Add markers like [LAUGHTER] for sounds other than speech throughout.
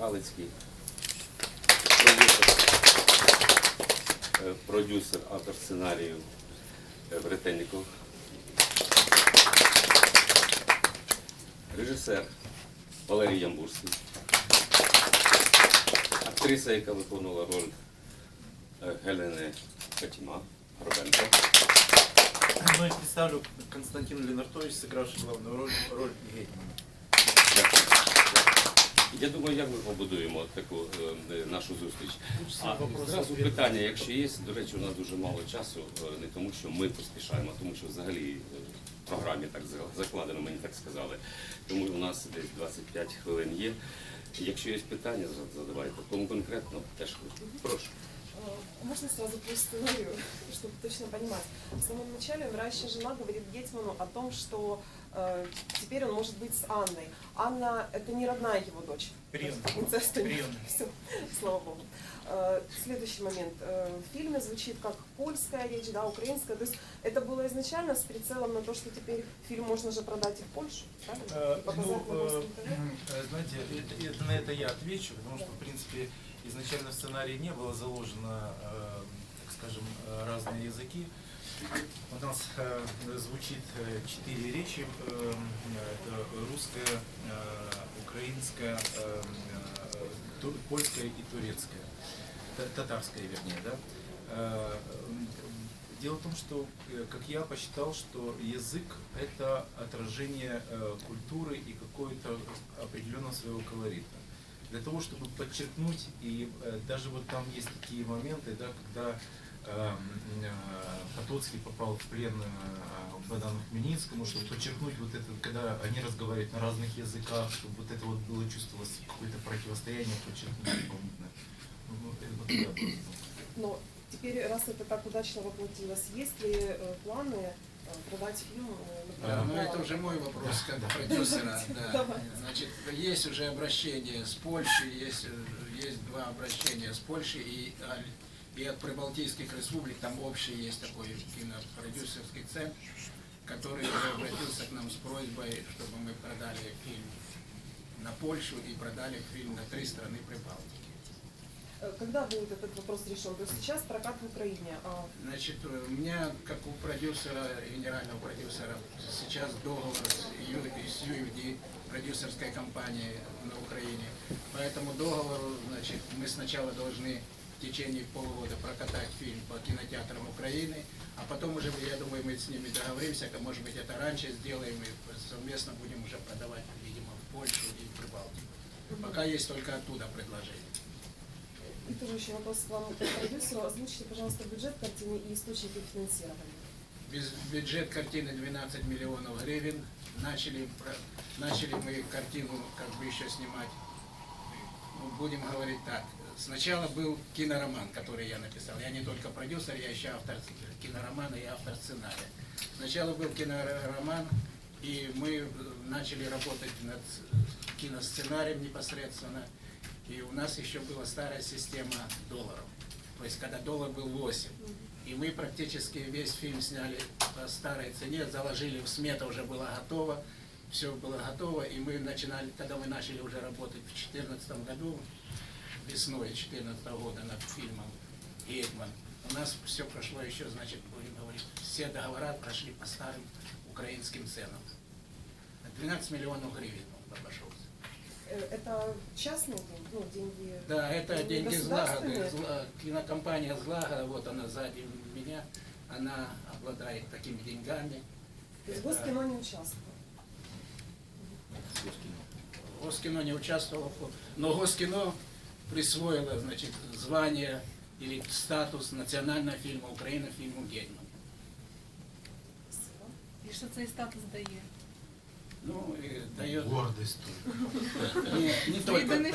Галицький, продюсер, продюсер, автор сценарію е, режисер Валерій Ямбурський, актриса, яка виконувала роль е, Гелени Фатіма Горбенко. Ну и представлю Константин Ленартович, сыгравший главную роль, роль Гетмана. Я думаю, як ми побудуємо таку е, нашу зустріч. А зразу питання, якщо є, до речі, у нас дуже мало часу, е, не тому, що ми поспішаємо, а тому що взагалі е, в програмі так закладено, мені так сказали. Тому у нас десь 25 хвилин є. Якщо є питання, задавайте. Тому конкретно теж прошу. А Можно сразу по сценарию, [LAUGHS] чтобы точно понимать. В самом начале умирающая жена говорит Гетману о том, что э, теперь он может быть с Анной. Анна – это не родная его дочь. Приемная. Инцеста нет. Приемная. [LAUGHS] Всё, слава богу. Э, Следующий момент. Э, В фильме звучит как польская речь, да, украинская. То есть это было изначально с прицелом на то, что теперь фильм можно же продать и в Польшу, правильно? Э, И показать Ну, на э, ТВ. э, знаете, это- это- на это я отвечу, потому что, в принципе, изначально в сценарии не было заложено, э, так скажем, разные языки. У нас э, звучит э, четыре речи. Это русская, украинская, польская и турецкая. Та- Татарская, вернее, да. Дело в том, что, как я посчитал, что язык – это отражение культуры и какой-то определенного своего колорита. Для того, чтобы подчеркнуть, и э, даже вот там есть такие моменты, да, когда э, м, э, Потоцкий попал в плен э, к Богдану Хмельницкому, чтобы подчеркнуть вот это, когда они разговаривают на разных языках, чтобы вот это вот было чувствовалось какое-то противостояние, подчеркнуть дополнительно. Ну, вот просто. Но теперь, раз это так удачно воплотилось, есть ли планы продать фильм? э, Да, ну это уже мой вопрос как продюсера. [LAUGHS] Да. Значит, есть уже обращение с Польшей, есть, есть два обращения с Польшей и, и от прибалтийских республик, там общий есть такой кинопродюсерский центр, который уже обратился к нам с просьбой, чтобы мы продали фильм на Польшу и продали фильм на три страны Прибалтики. Э, Когда будет этот вопрос решен? То есть сейчас прокат в Украине, а Значит, у меня, как у продюсера, генерального продюсера, сейчас договор с, Ю, с UFD, продюсерской компанией на Украине. По этому договору, значит, мы сначала должны в течение полугода прокатать фильм по кинотеатрам Украины, а потом уже, я думаю, мы с ними договоримся, а может быть это раньше сделаем и совместно будем уже продавать, видимо, в Польшу и в Прибалтику. Пока есть только оттуда предложение. И тоже еще вопрос к вам, как продюсеру. Озвучите, пожалуйста, бюджет картины и источники финансирования. Без- Бюджет картины 12 миллионов гривен. Начали, начали мы картину как бы еще снимать. Ну, будем говорить так. Сначала был кинороман, который я написал. Я не только продюсер, я еще автор киноромана и автор сценария. Сначала был кинороман, и мы э, начали работать над киносценарием непосредственно. И у нас еще была старая система долларов. То есть, когда доллар был 8. И мы практически весь фильм сняли по старой цене, заложили, смета уже была готова, все было готово, и мы начинали, когда мы начали уже работать в 2014 году, весной 2014 года над фильмом «Гетман», у нас все прошло еще, значит, будем говорить, все договора прошли по старым украинским ценам. 12 миллионов гривен он обошелся. Это частные деньги? Ну, деньги... Да, это деньги Злага? Зла- кинокомпания Злага, вот она сзади меня, она обладает такими деньгами. То есть Это- Госкино не участвовало? Госкино не участвовало, но Госкино присвоило, значит, звание или статус национального фильма Украины фильму «Гетьман». Спасибо. І що цей статус дає? Ну, и дает Гордость. не, не только, не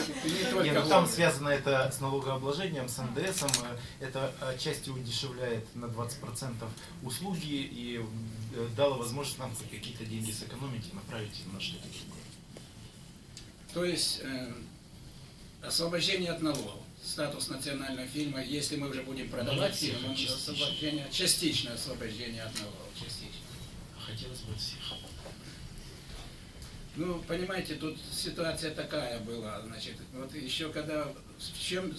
только Нет, ну там связано это с налогообложением, с НДСом. э, Это отчасти удешевляет на 20% услуги и э, дало возможность нам хоть какие-то деньги сэкономить и направить на что-то другое. То есть э, освобождение от налогов, статус национального фильма, если мы уже будем продавать фильм, он частично. освобождение, частичное освобождение от налогов, частично. Хотелось бы всех. Ну, понимаете, тут ситуация такая была, значит, вот еще когда, чем,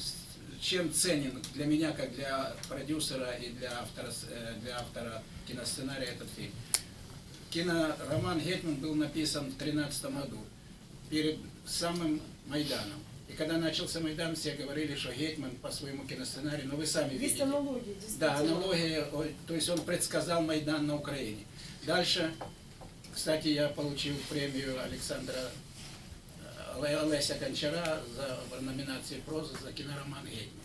чем ценен для меня, как для продюсера и для автора, э, для автора киносценария этот фильм. Кинороман «Гетман» был написан в 2013 году, перед самым Майданом. И когда начался Майдан, все говорили, что Гетман по своему киносценарию, но вы сами Есть видите. действительно. Да, аналогия, то есть он предсказал Майдан на Украине. Дальше, кстати, я получил премию Александра э, Ле- Олеся Гончара за номинации проза за кинороман «Гетман».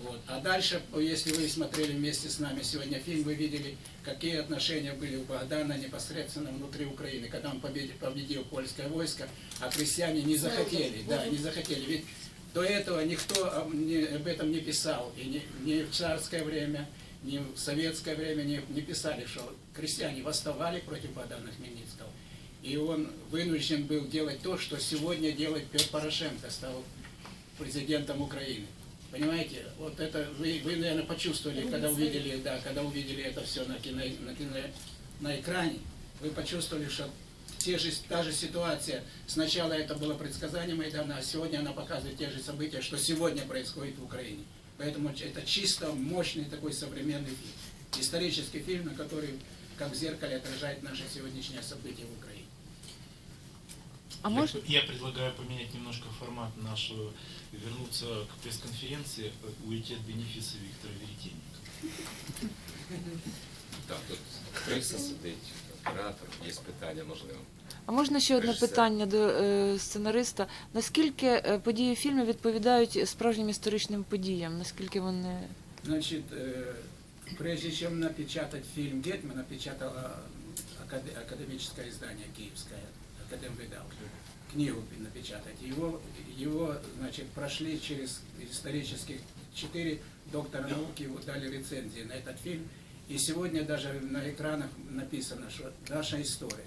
Вот. А дальше, если вы смотрели вместе с нами сегодня фильм, вы видели, какие отношения были у Богдана непосредственно внутри Украины, когда он победил, победил польское войско, а крестьяне не захотели, да, не захотели. Ведь до этого никто об не- этом не писал, и ни, ни в царское время, ни в советское время не, не писали, что крестьяне восставали против Богдана Хмельницкого. И он вынужден был делать то, что сегодня делает Петр Порошенко, стал президентом Украины. Понимаете, вот это вы, вы наверное, почувствовали, когда увидели, да, когда увидели это все на, кино, на, кино- на экране, вы почувствовали, что те же, та же ситуация, сначала это было предсказание Майдана, а сегодня она показывает те же события, что сегодня происходит в Украине. Поэтому это чисто мощный такой современный фильм. Исторический фильм, на который, как в зеркале, отражает наши сегодняшние события в Украине. А может, Я предлагаю поменять немножко формат нашего, вернуться к пресс-конференции, уйти от бенефиса Виктора Веретенника. Так, тут криса сидить, оператор, є питання, можливо. а можна ще одне Режисер. питання до е, сценариста? Наскільки е, події фільму відповідають справжнім історичним подіям? Наскільки вони Значит, э, прежде чем напечатать фильм Гетман, напечатало акад- академическое издание киевское, Академвидал, книгу напечатать. Его, его, значит, прошли через исторических четыре доктора науки, его дали рецензии на этот фильм. И сегодня даже на экранах написано, что наша история,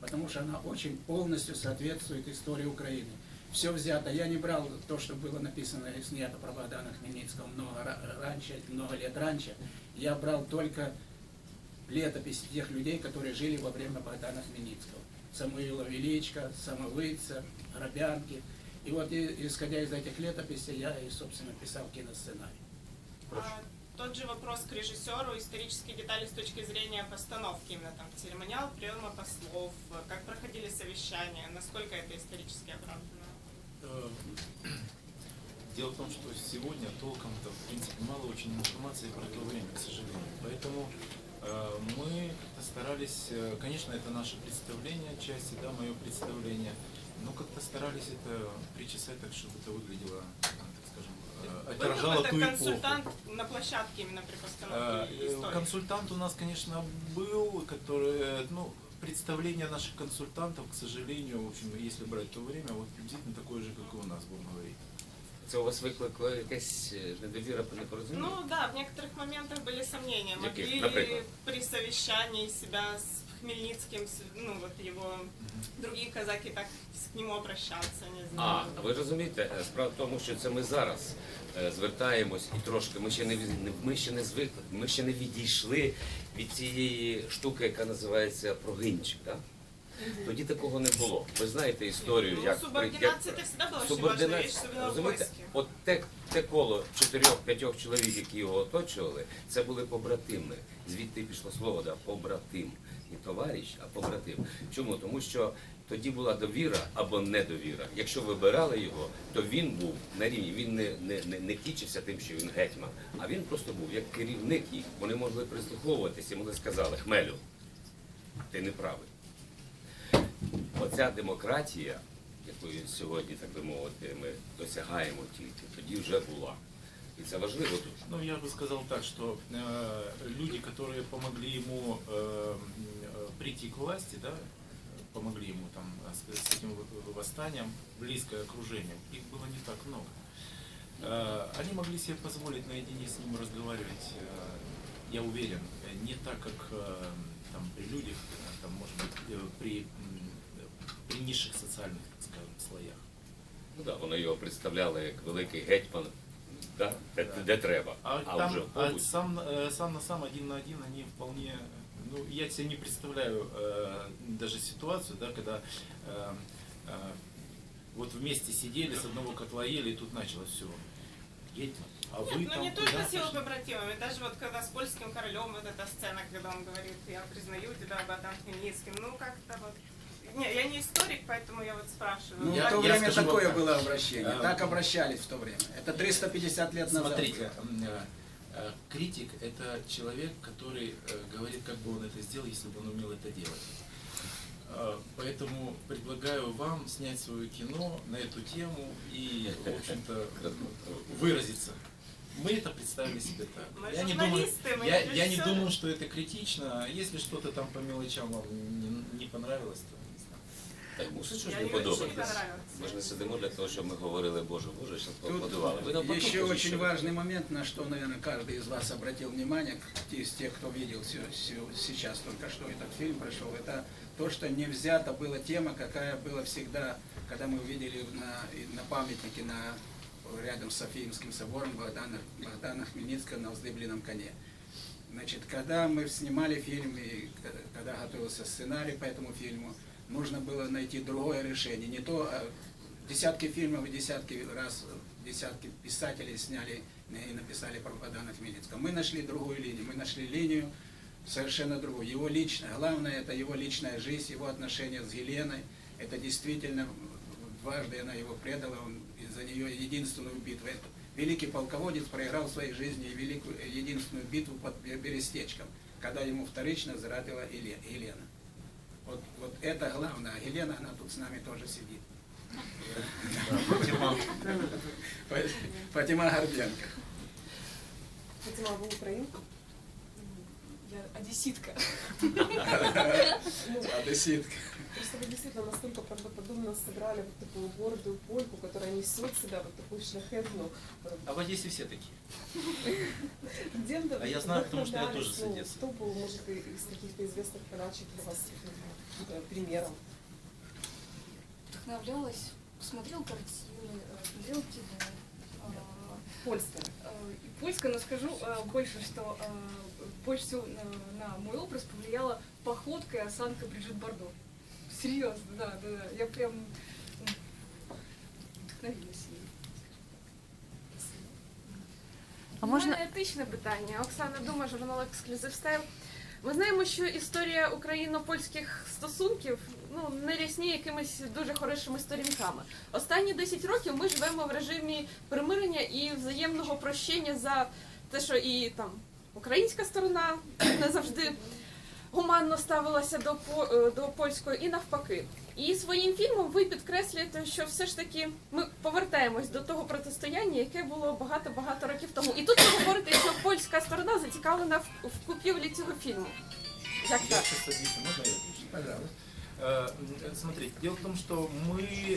потому что она очень полностью соответствует истории Украины. Все взято. Я не брал то, что было написано и снято про Богдана Хмельницкого много ра- раньше, много лет раньше. Я брал только летопись тех людей, которые жили во время Богдана Хмельницкого. Самуила Величко, Самовыца, Робянки. И вот исходя из этих летописей я и, собственно, писал киносценарий. А, Тот же вопрос к режиссеру, исторические детали с точки зрения постановки, именно там церемониал приема послов, как проходили совещания, насколько это исторически оправдано. Э, [CLEARS THROAT] Дело в том, что сегодня толком-то, в принципе, мало очень информации про то время, к сожалению. Поэтому э, мы как-то старались, э, конечно, это наше представление отчасти, да, мое представление, но как-то старались это причесать так, чтобы это выглядело, э, отражало это ту эпоху. консультант на площадке именно при Э, постановке э, истории. Консультант у нас, конечно, был, который, э, ну, представление наших консультантов, к сожалению, в общем, если брать то время, вот приблизительно такое же, как и у нас, будем говорить. Це у вас викликло якесь е, недовіра, непорозуміння? Ну да, в некоторых моментах были сомнения. Могли при совещании себя Хмельницким, ну вот его другие казаки так к нему обращаться, не А, ви розумієте, е, справа в тому, що це ми зараз е, звертаємось і трошки ми ще не від- ми ще не звикли, ми ще не відійшли від цієї штуки, яка називається прогинчик. Да? Тоді такого не було. Ви знаєте історію, Ну, як субординація це всегда була Субординація, важна річ, особливо в розумієте, от те, те коло чотирьох-п'ятьох чоловік, які його оточували, це були побратими. Звідти пішло слово, да, побратим. Не товариш, а побратим. Чому? Тому що тоді була довіра або недовіра. Якщо вибирали його, то він був на рівні. Він не, не, не, не кічився тим, що він гетьман, а він просто був як керівник їх. Вони могли прислуховуватися, вони сказали, Хмелю, ти не правий. Оця демократія, якої сьогодні, так би мовити, ми досягаємо тільки, тоді вже була. І це важливо тут. Ну, я бы сказал так, что э, люди, которые помогли ему э, м, э, прийти к власти, да, помогли ему там э, с, с этим в- восстанием, близкое окружение, их было не так много. Э, они могли себе позволить наедине с ним разговаривать, э, я уверен, э, не так, как э, там при людях, э, там, может быть, э, при, э, при низших социальных, так скажем, слоях. Ну да, вони його представляли як великий гетьман, да? де, де треба. А, А, там, вже в а сам, э, сам на сам один на один они вполне Ну, я себе не представляю э, даже ситуацию, да, когда э, э, вот вместе сидели, с одного котла ели, и тут началось все. Едем. А вы Нет, ну там не только с его пошли? побратимами, даже вот когда с польским королем вот эта сцена, когда он говорит, я признаю тебя Богдан Хмельницким, ну как-то вот... Не, я не историк, поэтому я вот спрашиваю. Ну, Я- в то я время скажу такое так. было обращение. А, Так обращались в то время. Это 350 лет назад. Смотрите, э, э, критик – это человек, который э, говорит, как бы он это сделал, если бы он умел это делать. Поэтому предлагаю вам снять свое кино на эту тему и, в общем-то, выразиться. Мы это представили себе так. Мы я, не думаю, я, не я не думаю, что это критично. Если что-то там по мелочам вам не, не понравилось, то. Так мусить щось Я не що подобатись. Ми ж не сидимо для того, щоб ми говорили, Боже, Боже, Тут поаплодували. Еще очень що- важный момент, на что, наверное, каждый из вас обратил внимание, из тех, кто видел сё- сё- сейчас только что этот фильм прошел, это то, что не взята была тема, какая была всегда, когда мы увидели на, на памятнике на, рядом с Софиевским собором Богдана, Богдана Хмельницкого на вздыбленном коне. Значит, когда мы снимали фильм и когда готовился сценарий по этому фильму, нужно было найти другое решение. Не то, а десятки фильмов и десятки раз, десятки писателей сняли и написали про Богдана Хмельницкого. Мы нашли другую линию. Мы нашли линию совершенно другую. Его личное, главное, это его личная жизнь, его отношения с Еленой. Это действительно дважды она его предала, он из-за нее единственную битву. Это великий полководец проиграл в своей жизни великую, единственную битву под Берестечком, когда ему вторично зарадила Еле- Елена. Это главное. А Елена, она тут с нами тоже сидит. Фа- Фатима Горденко. Фатима, вы украинка? Я одесситка. [LAUGHS] Одесситка. Просто вы действительно настолько правдоподобно сыграли вот такую гордую польку, которая несет себя вот такую шляхетную. А в Одессе все такие. А я знаю, потому что я тоже с Ну, Одессы. Кто был, может, из каких-то известных полячек для вас э, примером? Вдохновлялась, смотрел картины, э, смотрел кино. э, Польская. э, И польская, но скажу больше, что больше всего на, на мой образ повлияла походка и осанка Бриджит Бардо. Серьезно, да, да, да. Я прям м, вдохновилась ей. А можна етичне питання. Оксана Дума, журнал Ексклюзив Стайл. Ми знаємо, що історія україно-польських стосунків ну не рясні якимись дуже хорошими сторінками. Останні 10 років ми живемо в режимі примирення і взаємного прощення за те, що і там українська сторона не завжди гуманно ставилася до по- е, до польської і навпаки. І своїм фільмом ви підкреслюєте, що все ж таки ми повертаємось до того протистояння, яке було багато-багато років тому. І тут ви говорите, що польська сторона зацікавлена в, в купівлі цього фільму. Як Я так? сейчас объясню, можно я отвечу? Пожалуйста. Э, м, Смотрите, дело в том, что мы э, не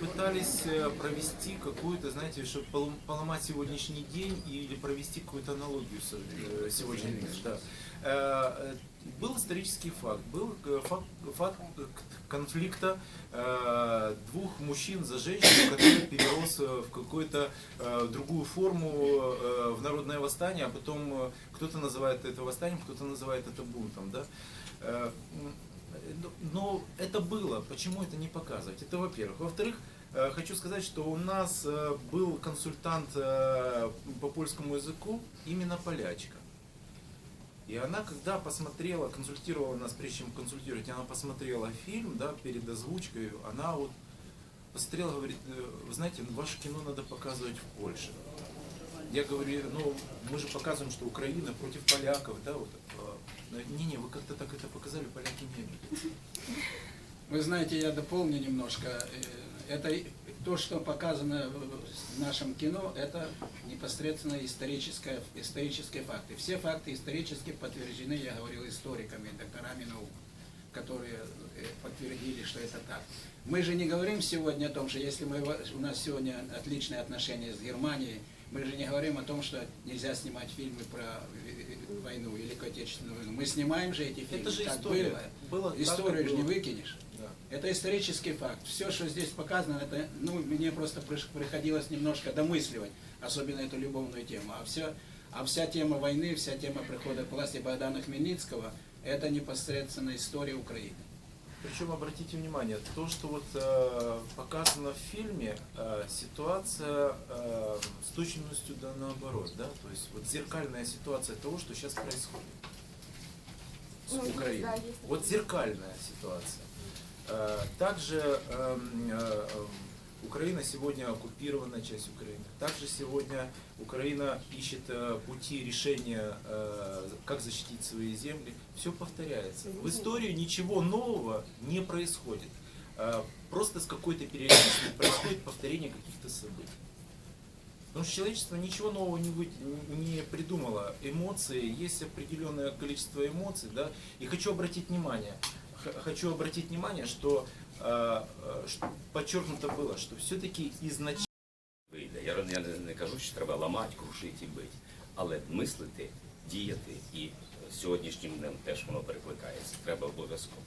пытались э, провести какую-то, знаете, чтобы полом- поломать сегодняшний день или провести какую-то аналогию с э, сегодняшним днем. Да. Э, Был исторический факт, был факт, факт конфликта двух мужчин за женщину, который перерос в какую-то другую форму в народное восстание, а потом кто-то называет это восстанием, кто-то называет это бунтом. Да? Но это было. Почему это не показывать? Это во-первых. Во-вторых, э, хочу сказать, что у нас э, был консультант э, по польскому языку, именно полячка. И она, когда посмотрела, консультировала нас, прежде чем консультировать, она посмотрела фильм, да, перед озвучкой, она вот посмотрела, говорит, «Э, вы знаете, ну, ваше кино надо показывать в Польше. Я говорю, ну, мы же показываем, что Украина против поляков, да, вот. Э, Не-не, вы как-то так это показали, поляки не любят. Вы знаете, я дополню немножко. Э, Это то, что показано в нашем кино, это непосредственно историческое, исторические факты. Все факты исторически подтверждены, я говорил, историками, докторами наук, которые э, подтвердили, что это так. Мы же не говорим сегодня о том, что если мы, у нас сегодня отличные отношения с Германией, мы же не говорим о том, что нельзя снимать фильмы про э, войну, Великую Отечественную войну. Мы снимаем же эти фильмы. Это же история. было. Было Историю же не выкинешь. Да. Это исторический факт. Все, что здесь показано, это, ну, мне просто приходилось немножко домысливать, особенно эту любовную тему. А, все, а вся тема войны, вся тема прихода к власти Богдана Хмельницкого, это непосредственно история Украины. Причем обратите внимание, то, что вот э, показано в фильме, э, ситуация э, с точностью да наоборот, да, то есть вот зеркальная ситуация того, что сейчас происходит с Ну, Украиной. да, Вот зеркальная ситуация. Э, Также эм, э, э, Украина сегодня оккупирована часть Украины. Также сегодня Украина ищет э, пути решения, э, как защитить свои земли. Все повторяется. В истории ничего нового не происходит. Э, Просто с какой-то периодичностью происходит повторение каких-то событий. Потому что человечество ничего нового не, вы- не придумало. Эмоции, есть определенное количество эмоций, да. И хочу обратить внимание, хочу обратить внимание, что подчеркнуто было, что все-таки изначально Вийде. Я, я не, не кажу, що треба ламати, крушити і бити, але мислити, діяти і е, сьогоднішнім днем теж воно перекликається. Треба обов'язково.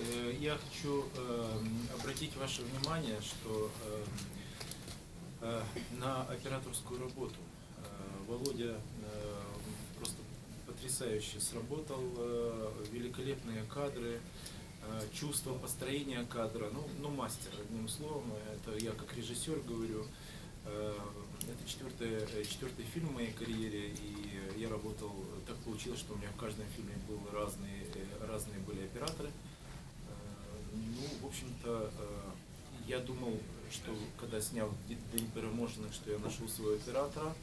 Э, Я хочу эм, обратить ваше внимание, что эм, э, на операторскую работу э, Володя э, просто потрясающе сработал, э, великолепные кадры, Э, чувство построения кадра, ну, ну мастер, одним словом, это я как режиссер говорю, Э, это четвертый, э, четвертый фильм в моей карьере, и я работал, так получилось, что у меня в каждом фильме был разные, разные были операторы. Ну, в общем-то, я думал, что когда снял «Д- День переможных, что я нашел своего оператора,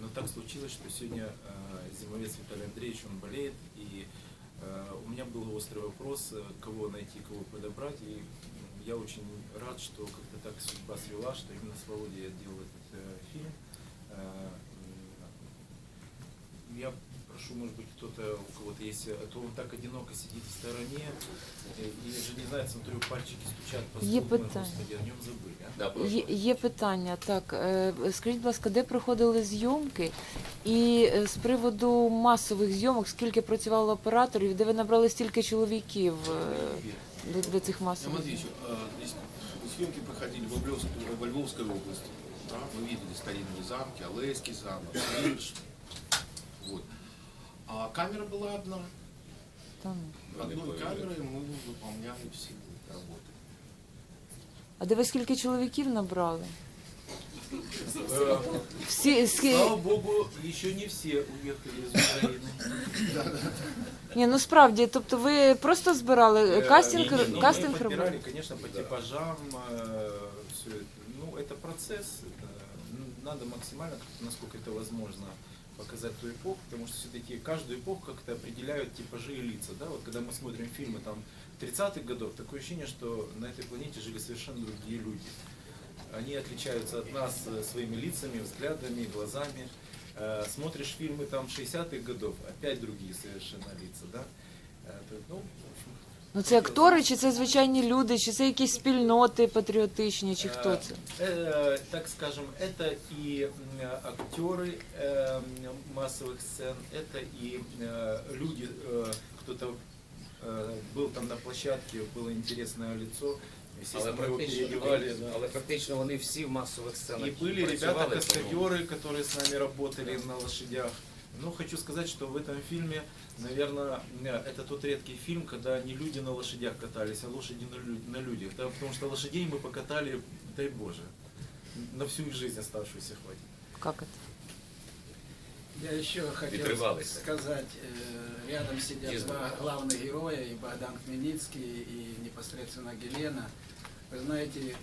но так случилось, что сегодня Зимовец Виталий Андреевич, он болеет, и у меня был острый вопрос, э, кого найти, кого подобрать, и я очень рад, что как-то так судьба свела, что именно с Володей я делал этот э, фильм. Э, Я прошу, может быть, кто-то, у кого-то есть, а то он так одиноко сидит в стороне, э, и же не знает, смотрю, пальчики стучат по Є столу, мы, питання. господи, о нем забыли. А? Да, прошу. Є, є питання, так. е, Скажіть, будь ласка, де проходили зйомки? І е, з приводу масових зйомок, скільки працювало операторів, де ви набрали стільки чоловіків е, для, для цих Я масових? вам отвечу. А, здесь Съемки проходили в Львовской, во Львовской области. Да? Мы видели старинные замки, Алейский замок, Стриж. Вот. А камера была одна. Та ну. Вони Одной повели. камерой мы выполняли все работы. А де ви скільки чоловіків набрали? Э, Всі, скі... Слава богу, еще не все уехали из Украины. Ні, ну справді, тобто ви просто збирали Э, кастинг, не- не- не, кастинг Мы подбирали, робили? конечно, по типажам, все это. Ну, это процесс. это, ну, надо максимально, как- насколько это возможно, показать ту эпоху, потому что все-таки каждую эпоху как-то определяют типажи и лица. Да? Вот когда мы смотрим фильмы там 30-х годов, такое ощущение, что на этой планете жили совершенно другие люди. Они отличаются от нас э, своими лицами, взглядами, глазами. Э, Смотришь фильмы там 60-х годов, опять другие совершенно лица, да? Э, Ну, в общем, Ну це актори, чи це звичайні люди, чи це якісь спільноти патріотичні, чи хто це? Э, так скажем, это и м, актеры э, м, массовых сцен, это и э, люди, э, кто-то э, был там на площадке, было интересное лицо, Але естественно, мы его практично, переодевали. да. але практично вони всі в масових сценах И были працювали, тому- ребята-каскадеры, которые с нами работали на лошадях. Ну, хочу сказать, что в этом фильме, наверное, это тот редкий фильм, когда не люди на лошадях катались, а лошади на, лю- на людях. Да, потому что лошадей мы покатали, дай Боже, на всю их жизнь оставшуюся хватит. Як це? Я еще хотел сказать, э, рядом сидят два главных героя, и Богдан Хмельницкий, и непосредственно Гелена. Вы знаете,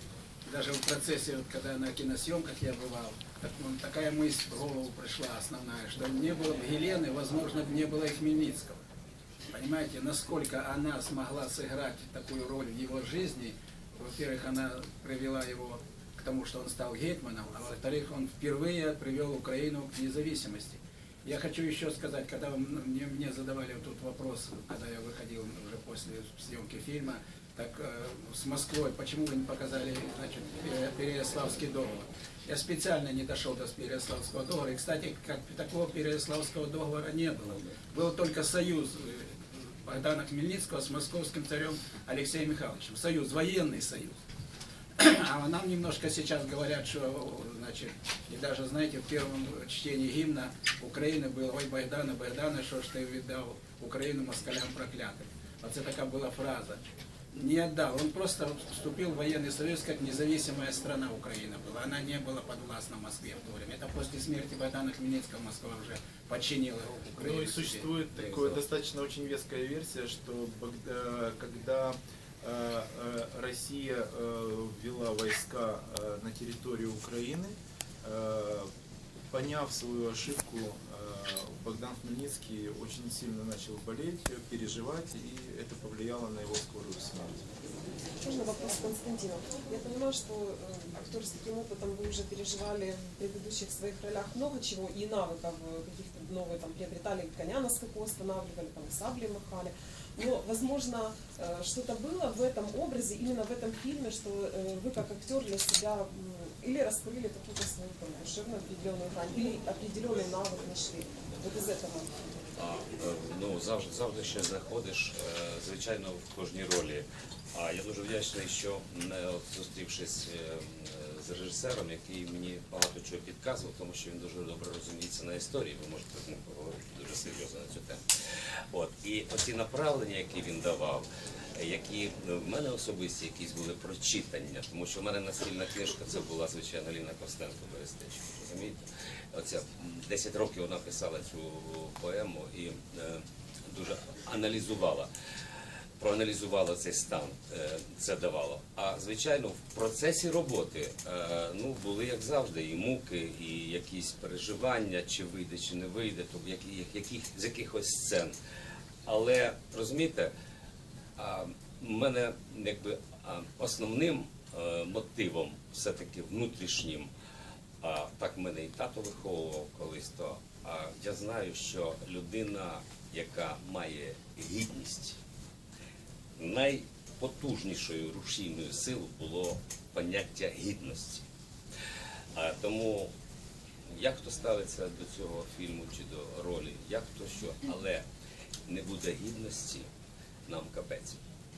даже в процессе, вот, когда на киносъемках я бывал, так, ну, такая мысль в голову пришла основная, что не было бы Гелены, возможно, бы не было и Хмельницкого. Понимаете, насколько она смогла сыграть такую роль в его жизни. Во-первых, она привела его к тому, что он стал гетманом, а во-вторых, он впервые привел Украину к независимости. Я хочу еще сказать, когда мне, мне задавали вот тут вопрос, когда я выходил уже после съемки фильма, так э, с Москвой, почему вы не показали, значит, Пере- Переяславский договор? Я специально не дошел до Переяславского договора. И, кстати, как такого Переяславского договора не было. Был только союз э, Богдана Хмельницкого с московским царем Алексеем Михайловичем. Союз, военный союз. А нам немножко сейчас говорят, что, значит, и даже, знаете, в первом чтении гимна Украины было, ой, Богдана, Богдана, что ж ты видал Україну москалям проклятим. Оце така була фраза. Не отдал. Он просто вступил в военный союз как независимая страна Украина была. Она не была подвластна Москве в то время. Это после смерти Богдана Хмельницкого Москва уже подчинила Украину. Ну и существует Да, такая и достаточно очень веская версия, что когда э, э, Россия э, ввела войска на территорию Украины, поняв свою ошибку, э, Богдан Хмельницкий очень сильно начал болеть, переживать, и это повлияло на его скорую смерть. Можно вопрос к Константину? Я понимаю, что э, актер с таким опытом вы уже переживали в предыдущих своих ролях много чего, и навыков э, каких-то новые там приобретали, коня на скаку останавливали, там сабли махали. Но, возможно, что-то было в этом образе, именно в этом фильме, что вы как актер для себя или раскрыли какую-то свою там, душевную определенную грань, или определенный навык нашли. Вот из этого. А, е, ну, завжди, завжди ще знаходиш, е, звичайно, в кожній ролі. А я дуже вдячний, що не от зустрівшись е, м, з режисером, який мені багато чого підказував, тому що він дуже добре розуміється на історії, ви можете з ним поговорити дуже серйозно на цю тему. От, і оці направлення, які він давав, е, які ну, в мене особисті якісь були прочитання, тому що в мене настільна книжка це була звичайно Ліна Костенко Берестечко. Розумієте? Оця 10 років вона писала цю поему і е, дуже аналізувала. Проаналізувала цей стан, е, це давало. А звичайно, в процесі роботи е, ну були як завжди, і муки, і якісь переживання, чи вийде, чи не вийде, то які, яких, з якихось сцен. Але розумієте, мене якби основним е, мотивом, все-таки внутрішнім, так мене і тато виховував колись, то я знаю, що людина, яка має гідність, найпотужнішою рушійною силою було поняття гідності. Тому як хто ставиться до цього фільму чи до ролі, як хто що, але не буде гідності, нам капець.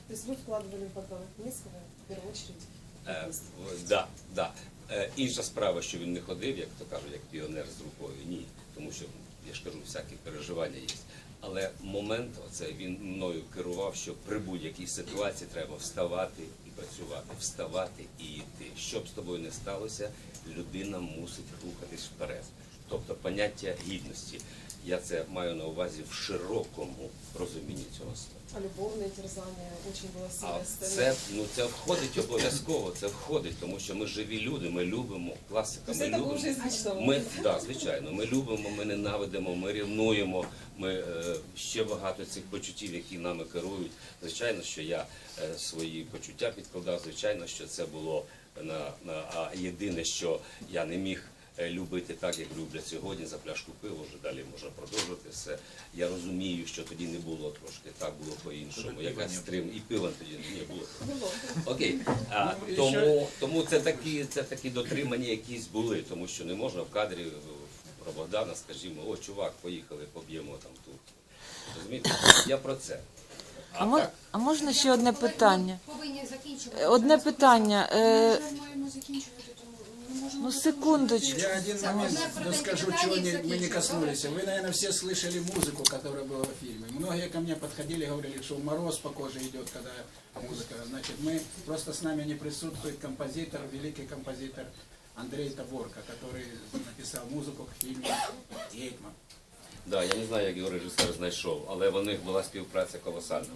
То есть вы вкладывали в Богдана Хмельницкого в первую очередь. Е, в- да, да. Е, інша справа, що він не ходив, як то кажуть, як піонер з рукою. Ні, тому що я ж кажу, всякі переживання є. Але момент, оцей він мною керував, що при будь-якій ситуації треба вставати і працювати, вставати і йти. Що б з тобою не сталося, людина мусить рухатись вперед. Тобто поняття гідності. Я це маю на увазі в широкому розумінні цього слова. А любовное терзание очень было А сильная сцена. це ну це входить обов'язково. Це входить, тому що ми живі люди, ми любимо класика. То есть Ми это было любимо. уже извечно. Ми да, звичайно, ми любимо, ми ненавидимо, ми рівнуємо. Ми е, ще багато цих почуттів, які нами керують. Звичайно, що я е, свої почуття підкладав. Звичайно, що це було на, на а єдине, що я не міг. е, Любити так, як люблять сьогодні, за пляшку пива, вже далі можна продовжувати все. Я розумію, що тоді не було трошки, так було по-іншому. Якась стрим і пива тоді не було. Окей, а, Ну, тому, тому це такі, це такі дотримання якісь були, тому що не можна в кадрі про Богдана, скажімо, о, чувак, поїхали, поб'ємо там тут. Розумієте? Я про це. А, мо- а можна ще одне питання? Повинні закінчувати. Одне питання. Ми Е, маємо закінчувати, ми можемо... Ну, секундочку. Я один момент доскажу, чего не, мы не коснулись. Вы, наверное, все слышали музыку, которая была в фильме. Многие ко мне подходили, говорили, что мороз по коже идет, когда музыка. Значит, мы просто с нами не присутствует композитор, великий композитор Андрей Таборко, который написал музыку к фильму «Гетьман». Да, я не знаю, як його режисер знайшов, але в них була співпраця колосальна.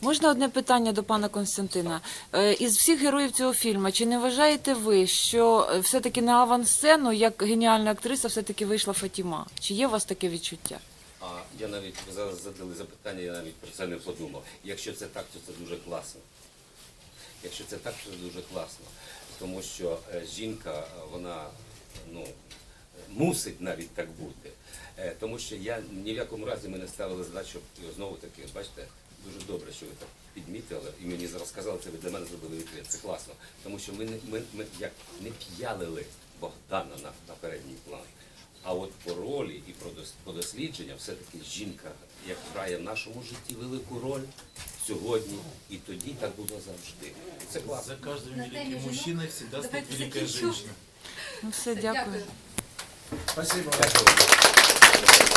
Можна одне питання до пана Константина? Е, Із всіх героїв цього фільму, чи не вважаєте ви, що е, все-таки на авансцену, як геніальна актриса, все-таки вийшла Фатіма? Чи є у вас таке відчуття? А я навіть ви зараз задали запитання, я навіть про це не подумав. Якщо це так, то це дуже класно. Якщо це так, то це дуже класно. Тому що е, жінка, вона ну, мусить навіть так бути. Е, Тому що я ні в якому разі ми не ставили задачу, і знову таки, бачите, дуже добре, що ви так підмітили, і мені зараз сказали, це ви для мене зробили відкрит. Це класно. Тому що ми не ми, ми як не п'ялили Богдана на, на передній план. А от по ролі і про дос- по дослідженням все-таки жінка, як грає в нашому житті велику роль сьогодні, і тоді так було завжди. Це класно. За На великим стоит Давайте великая закінчимо. женщина. Ну все, дякую. Дякую. Thank you.